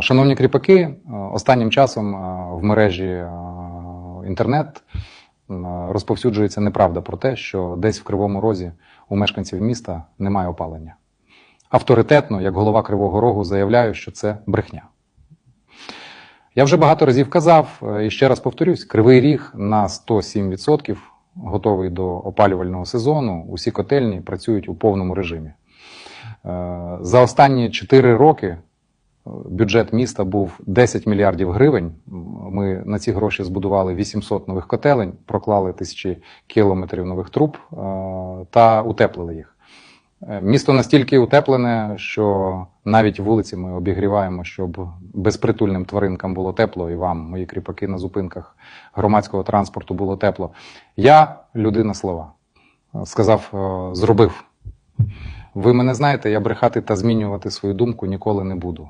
Шановні кріпаки, е, останнім часом е, в мережі е, інтернет розповсюджується неправда про те, що десь в Кривому Розі у мешканців міста немає опалення. Авторитетно, як голова Кривого Рогу, заявляю, що це брехня. Я вже багато разів казав і ще раз повторюсь: Кривий Ріг на 107% готовий до опалювального сезону. Усі котельні працюють у повному режимі. За останні 4 роки бюджет міста був 10 мільярдів гривень. Ми на ці гроші збудували 800 нових котелень, проклали тисячі кілометрів нових труб е, та утеплили їх. Е, Місто настільки утеплене, що навіть вулиці ми обігріваємо, щоб безпритульним тваринкам було тепло, і вам, мої кріпаки на зупинках громадського транспорту, було тепло. Я людина слова. Сказав, е, зробив. Ви мене знаєте, я брехати та змінювати свою думку ніколи не буду.